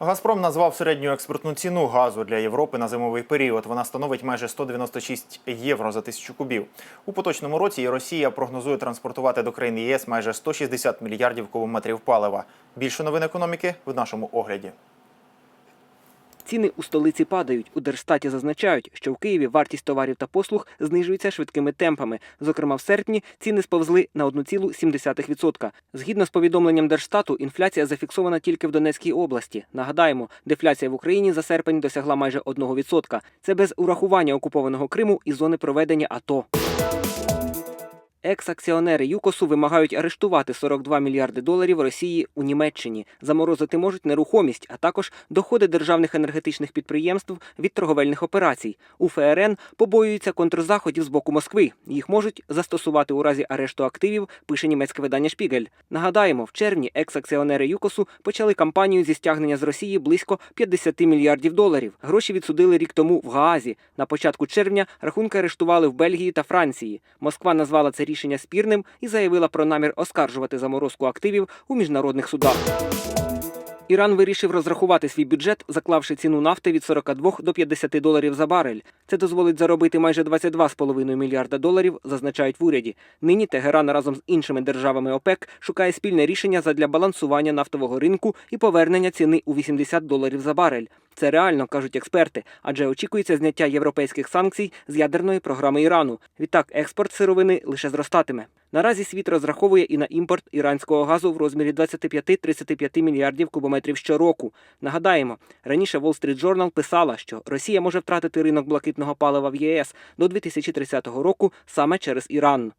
Газпром назвав середню експортну ціну газу для Європи на зимовий період. Вона становить майже 196 євро за тисячу кубів. У поточному році Росія прогнозує транспортувати до країн ЄС майже 160 мільярдів кубометрів палива. Більше новин економіки в нашому огляді. Ціни у столиці падають. У Держстаті зазначають, що в Києві вартість товарів та послуг знижується швидкими темпами. Зокрема, в серпні ціни сповзли на 1,7%. Згідно з повідомленням Держстату, інфляція зафіксована тільки в Донецькій області. Нагадаємо, дефляція в Україні за серпень досягла майже 1%. Це без урахування окупованого Криму і зони проведення АТО. Екс-акціонери ЮКОСу вимагають арештувати 42 мільярди доларів Росії у Німеччині. Заморозити можуть нерухомість, а також доходи державних енергетичних підприємств від торговельних операцій. У ФРН побоюються контрзаходів з боку Москви. Їх можуть застосувати у разі арешту активів, пише німецьке видання Шпігель. Нагадаємо, в червні екс-акціонери ЮКОСу почали кампанію зі стягнення з Росії близько 50 мільярдів доларів. Гроші відсудили рік тому в Гаазі. На початку червня рахунки арештували в Бельгії та Франції. Москва назвала це рішення спірним і заявила про намір оскаржувати заморозку активів у міжнародних судах. Іран вирішив розрахувати свій бюджет, заклавши ціну нафти від 42 до 50 доларів за барель. Це дозволить заробити майже 22,5 мільярда доларів, зазначають в уряді. Нині Тегеран разом з іншими державами ОПЕК шукає спільне рішення задля балансування нафтового ринку і повернення ціни у 80 доларів за барель. Це реально кажуть експерти, адже очікується зняття європейських санкцій з ядерної програми Ірану. Відтак, експорт сировини лише зростатиме. Наразі світ розраховує і на імпорт іранського газу в розмірі 25-35 мільярдів кубометрів щороку. Нагадаємо, раніше Wall Street Journal писала, що Росія може втратити ринок блакитного палива в ЄС до 2030 року саме через Іран.